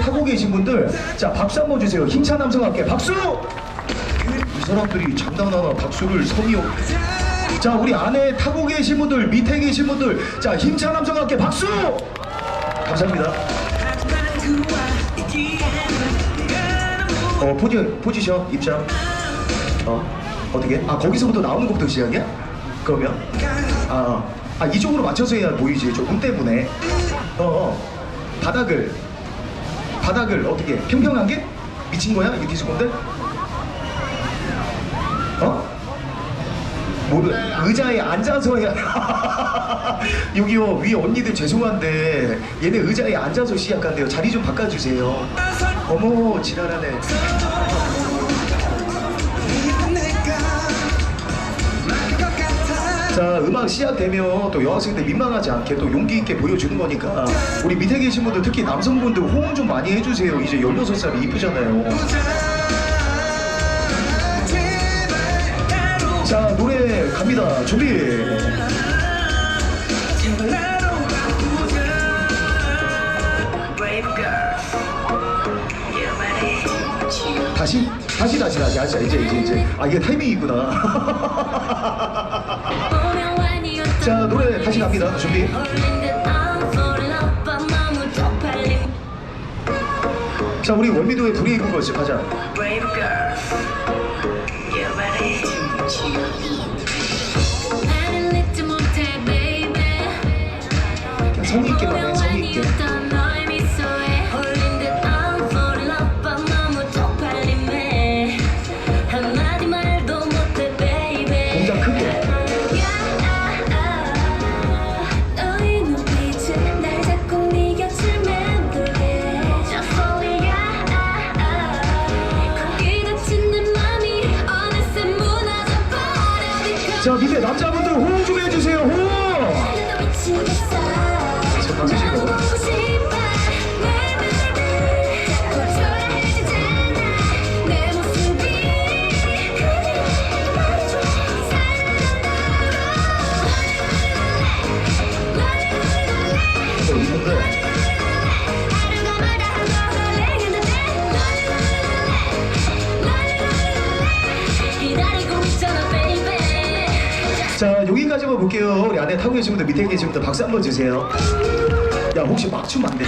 타고 계신 분들 자 박수 한번 주세요. 힘찬 남성학회 박수! 이 사람들이 장난하나 박수를 성의 없... 자 우리 안에 타고 계신 분들 밑에 계신 분들 자 힘찬 남성학회 박수! 감사합니다. 어 포지, 포지션 입장. 어 어떻게? 아 거기서부터 나오는 것부터 시작이야? 그러면? 아, 어. 아 이쪽으로 맞춰서 해야 보이지 조금 때문에. 어, 어. 바닥을 바닥을 어떻게 평평하게 미친 거야? 이게 디스코인데? 어? 뭐 의자에 앉아서 해야 여기요 위 언니들 죄송한데 얘네 의자에 앉아서 시작한대요. 자리 좀 바꿔주세요. 어머 지랄하네 자 음악 시작되면 또 여학생들 민망하지 않게 또 용기 있게 보여주는 거니까 우리 밑에 계신 분들 특히 남성분들 호응 좀 많이 해주세요. 이제 16살이 이쁘잖아요. 자 노래 갑니다. 준비? 다시 다시 다시 다시. 다시 이제 이제 이제. 아 이게 타이밍이 있구나 자 노래 다시 갑니다. 준비. 자 우리 월미도의 가자. Girl, you ready? 그냥 성의 있게만 해 성의 있게 자 밑에 남자분들 호응 좀 해주세요 여기까지만 볼게요. 우리 안에 타고 계신 분들 밑에 계신 분들 박수 한번 주세요. 야 혹시 막 추면 안 돼?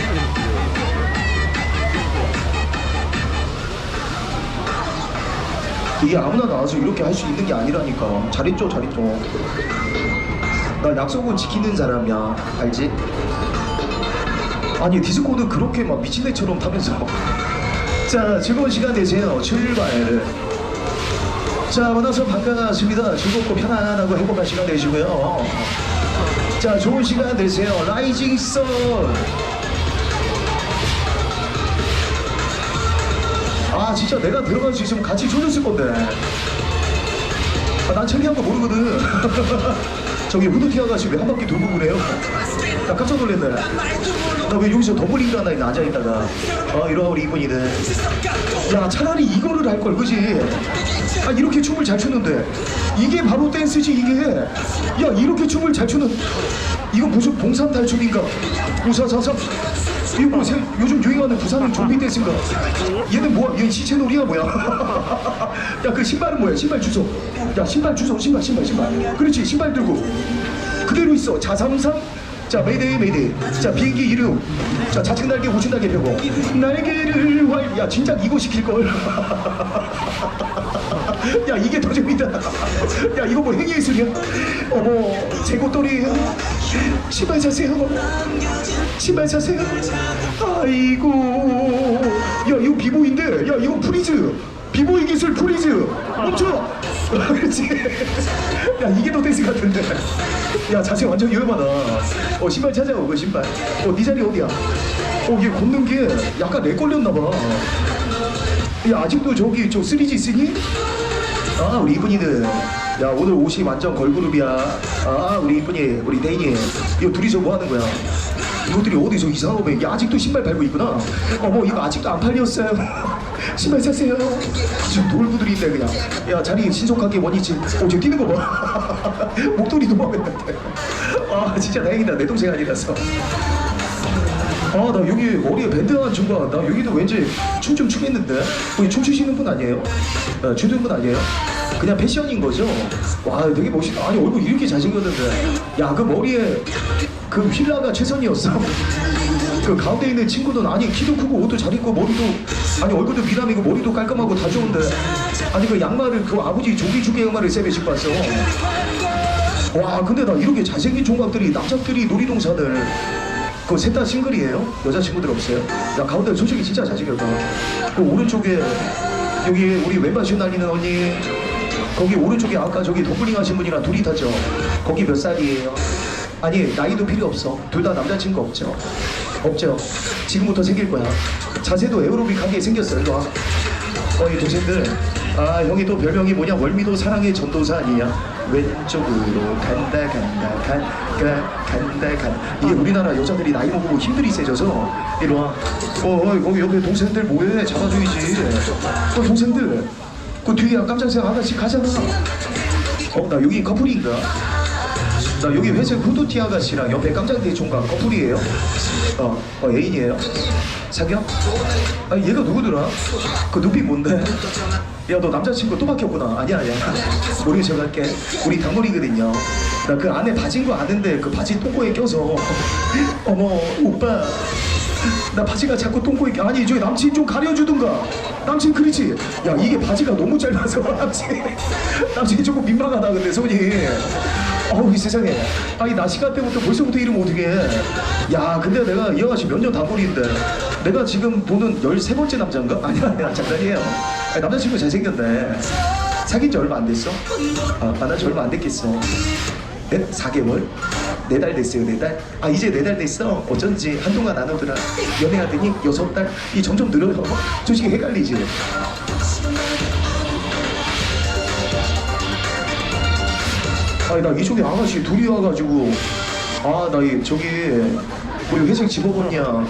이게 아무나 나와서 이렇게 할 수 있는 게 아니라니까. 잘했죠 잘했죠. 나 약속은 지키는 사람이야. 알지? 아니 디스코는 그렇게 막 미친 애처럼 타면서. 자 즐거운 시간 되세요. 출발 자 만나서 반갑습니다. 즐겁고 편안하고 행복한 시간 되시고요. 자 좋은 시간 되세요. 라이징 선 아 진짜 내가 들어갈 수 있으면 같이 조졌을 건데. 아, 난 창피한 거 모르거든 저기 아가씨 왜한 바퀴 돌고 그래요? 나 깜짝 놀랐네. 나왜 여기서 더블링도 하나 있나 앉아있다가. 어 이러한 우리 이쁜이들 야 차라리 이거를 할 걸 그지? 아 이렇게 춤을 잘 추는데. 이게 바로 댄스지 이게? 야 이렇게 춤을 잘 추는. 이거 무슨 봉산 탈춤인가? 우사사사 이거 뭐 새- 요즘 유행하는 부산은 좀비 댄스인가 얘는 뭐야 얘 시체 놀이야 뭐야? 야 그 신발은 뭐야? 신발 주소. 야 신발 주소 신발 신발 신발. 그렇지 신발 들고. 그대로 있어. 자삼삼 자 메이데이 메이데이. 자 비행기 이름. 자 좌측 날개 우측 날개 펴고 날개를 활야 진짜 이거 시킬걸 야 이게 더 재밌다. 야 이거 뭐 행위예술이야? 어머 제고돌이. 신발 사세요 신발 사세요 아이고. 야 이거 비보인데? 야 이거 프리즈. 비보이 기술 프리즈. 멈춰. 그렇지. 야 이게 더 댄스 같은데. 야 자세 완전 위험하다. 어 신발 찾아오 그 신발. 어네 자리 어디야? 어얘 걷는 게 약간 렉 걸렸나 봐 야 아직도 저기 저 3G 있으니? 아 우리 이쁜이들. 야 오늘 옷이 완전 걸그룹이야. 아 우리 이쁜이 우리 데이니 이거 둘이서 뭐 하는 거야? 이것들이 어디서 이상한 거 야, 아직도 신발 밟고 있구나. 어머 이거 아직도 안 팔렸어요. 신발 사세요. 지금 돌부들인데 그냥. 야 자리 신속하게 원위치. 어저 뛰는 거봐. 목도리 도망갔는데 아 진짜 다행이다. 내 동생 아니라서 아, 나 여기 머리에 밴드 하나 준 거, 나 여기도 왠지 춤 좀 추겠는데? 거기 춤추시는 분 아니에요? 어, 추는 분 아니에요? 그냥 패션인 거죠? 와, 되게 멋있다. 아니, 얼굴 이렇게 잘생겼는데. 야, 그 머리에 그 휠라가 최선이었어. 그 가운데 있는 친구는 아니, 키도 크고 옷도 잘 입고 머리도, 아니, 얼굴도 미남이고 머리도 깔끔하고 다 좋은데. 아니, 그 양말을, 그 아버지 조기주기 양말을 세배 신고 왔어. 와 근데 나 이렇게 잘생긴 종각들이 남자들이 놀이동산을 그거 셋다 싱글이에요? 여자친구들 없어요? 야 가운데 솔직히 진짜 잘생겼다 그 오른쪽에 여기 우리 왼바시 날리는 언니 거기 오른쪽에 아까 저기 도블링 하신 분이랑 둘이 탔죠? 거기 몇 살이에요? 아니 나이도 필요 없어 둘 다 남자친구 없죠? 없죠? 지금부터 생길 거야 자세도 에어로빅하게 생겼어 일로 와 어이 동생들 아 형이 또 별명이 뭐냐? 월미도 사랑의 전도사 아니냐? 왼쪽으로 간다 간다 간다 간다 간 이게 우리나라 여자들이 나이 먹고 힘들이 세져서. 이리 와. 어, 어 거기 옆에 동생들 뭐해? 잡아줘야지. 어 동생들. 그 뒤에 깜짝색 아가씨 가잖아. 어 나 여기 커플인가 나 여기 회색 후드티 아가씨랑 옆에 깜짝대 총각 커플이에요. 어, 어 애인이에요. 사겨? 아 얘가 누구더라? 그 눈빛 뭔데? 야 너 남자친구 또 바뀌었구나. 아니야 아니야. 우리 제가 할게. 우리 단골이거든요. 나 그 안에 바지인 거 아는데 그 바지 똥꼬에 껴서. 어머 오빠. 나 바지가 자꾸 똥꼬에 껴. 아니 저기 남친 좀 가려주든가. 남친 그렇지? 야 이게 바지가 너무 짧아서 남친 남친이 조금 민망하다 근데 손이 어우 이 세상에 아니 나 시간 때부터 벌써부터 이러면 어떡해 야 근데 내가 이 아가씨 몇년 단골인데 내가 지금 보는 13번째 남자인가? 아니야 아니야 장난이에요 아니, 남자친구 잘생겼네 사귄 지 얼마 안 됐어? 아 만난 지 얼마 안 됐겠어 네? 4개월? 네 달 됐어요 네 달? 아 이제 네 달 됐어 어쩐지 한동안 안 오더라 연애하더니 여섯 달? 이 점점 늘어요 솔직히 헷갈리지 아니 나 이쪽에 아가씨 둘이 와가지고. 아나이 저기 우리 회색 집어봤냐.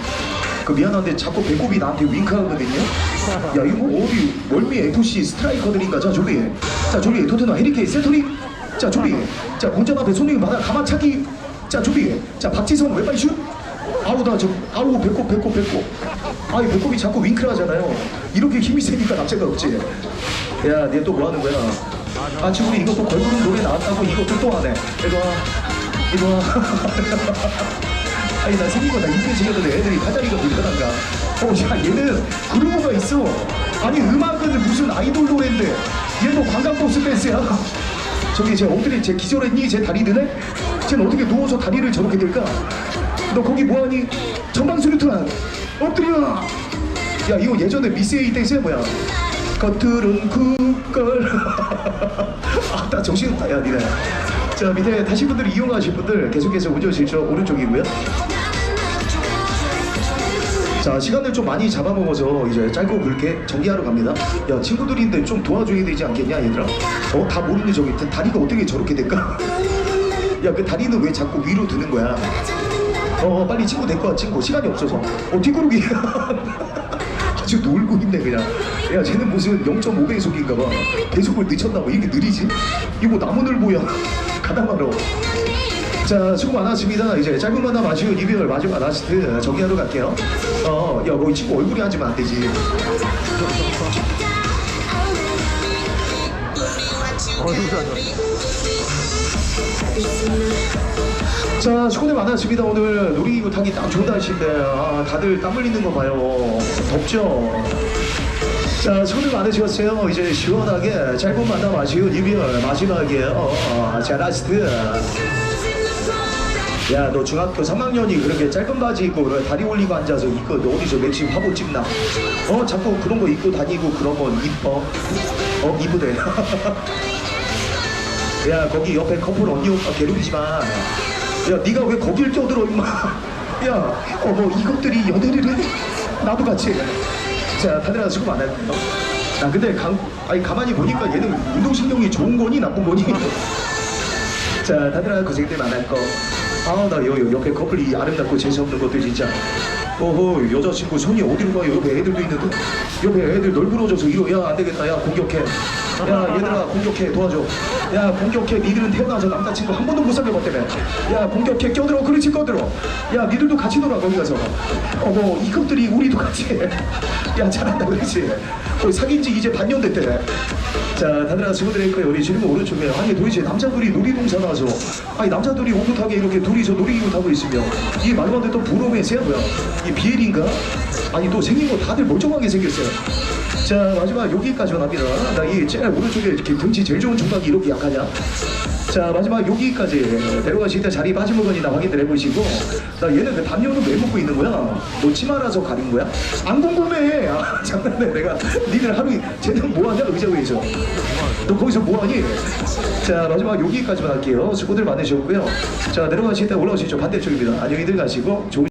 그 미안한데 자꾸 배꼽이 나한테 윙크하거든요. 야 이거 뭐 어디 멀미 FC 스트라이커들인가? 자 저기. 자 저기 토트넘 해리케인 세토리. 자 저기. 자 운전 앞에 손님 받아 가만 차기. 자 저기. 자 박지성 왼발 슛. 아우 나 저 아우 배꼽 배꼽 배꼽. 아이 배꼽이 자꾸 윙크를 하잖아요. 이렇게 힘이 세니까 남자가 없지. 야 얘 또 뭐 하는 거야 아 지금 이것도 걸그룹 노래 나왔다고 이것도 또 하네. 이리 와. 아니 나 생긴 거나 인기 생겼는데 애들이 팔다리가 불편한가 어야 얘는 그루브가 있어. 아니 음악은 무슨 아이돌 노래인데. 얘도 관광버스 댄스야. 저기 제 엉덩이 제 기절했니? 제 다리 드네? 쟤는 어떻게 누워서 다리를 저렇게 들까? 너 거기 뭐하니? 전방 수류탄. 엎드려! 야 이거 예전에 미스 에이 댄스야 뭐야 겉들은 그걸. 아나 정신 없다. 야 니네. 자 밑에 타신 분들 이용하실 분들 계속해서 운전실저 오른쪽이고요. 자 시간을 좀 많이 잡아먹어서 이제 짧고 굵게 정리하러 갑니다. 야 친구들인데 좀 도와줘야 되지 않겠냐 얘들아? 어 다 모르는 저기 다- 다리가 어떻게 저렇게 될까? 야 그 다리는 왜 자꾸 위로 드는 거야? 어 빨리 친구 데리고 와 친구. 시간이 없어서. 어 뒷구르기. 아주 놀고 있네 그냥 야 쟤는 무슨 0.5배 속인가 봐. 배속을 늦췄나 봐. 이렇게 느리지? 이거 뭐 나무늘보야. 가다마로 자 수고 많았습니다. 이제 짧은 만남 아쉬운 이별 마지막 라스트 정리하러 갈게요. 어야뭐 이 친구 얼굴이 앉으면 안 되지. 자, 수고들 많았습니다. 오늘. 놀이기구 타기 딱 좋은 날씨인데, 아, 다들 땀 흘리는 거 봐요. 덥죠? 자, 수고들 많으셨어요. 이제 시원하게 짧은 만남 아쉬운 이별 마지막에, 어, 어, 자, 라스트. 야, 너 중학교 3학년이 그렇게 짧은 바지 입고 다리 올리고 앉아서 이거 너 어디서 맥심 화보 찍나? 어, 자꾸 그런 거 입고 다니고 건 이뻐. 어, 이쁘대. 야 거기 옆에 커플 언니 오빠 괴롭히지 마. 야 네가 왜 거길 껴들어 임마. 야 어머 이것들이 연애를 해? 나도 같이 해. 자 다들 수고 많아요. 나 근데 강, 아니 가만히 보니까 얘는 운동신경이 좋은 거니 나쁜 거니? 자 다들 고생들 많을 거. 아 나 요, 요 옆에 커플이 아름답고 재수없는 것들 진짜. 어허 여자친구 손이 어디로 가요? 옆에 애들도 있는데 옆에 애들 널브러져서 이러 야 안 되겠다 야 공격해 야 얘들아 공격해 도와줘. 야 공격해. 니들은 태어나서 남자친구 한 번도 못 사귀어봤다며. 야 공격해. 껴들어. 그렇지 껴들어. 야 니들도 같이 놀아 거기 가서. 어머 이것들이 우리도 같이 해야 잘한다 그렇지 거의 사귄 지 이제 반년 됐대. 자 다들 친구들의 거예요. 우리 지금 오른쪽에 아니 도대체 남자들이 놀이동산 와서. 아니 남자들이 오붓하게 이렇게 둘이서 놀이기구 타고 있으면 이게 말도 안 부러움의 새야 뭐야 이 비엘인가? 아니 또 생긴 거 다들 멀쩡하게 생겼어요. 자 마지막 여기까지만 합니다. 나이 제일 오른쪽에 이렇게 등치 제일 좋은 총각이 이렇게 약하냐 자 마지막 여기까지. 데려가실 때 자리 빠진 물건이나 확인을 해보시고. 나 얘는 왜 담요는 왜 묶고 있는 거야? 놓지 말아서 가린 거야? 안 궁금해. 아, 장난해. 내가 니들 하루 쟤는 뭐하냐? 의자 위에서 너 거기서 뭐하니? 자 마지막 여기까지만 할게요. 수고들 많으셨고요. 자 내려가실 때 올라오시죠. 반대쪽입니다. 안녕히들 가시고. 좋은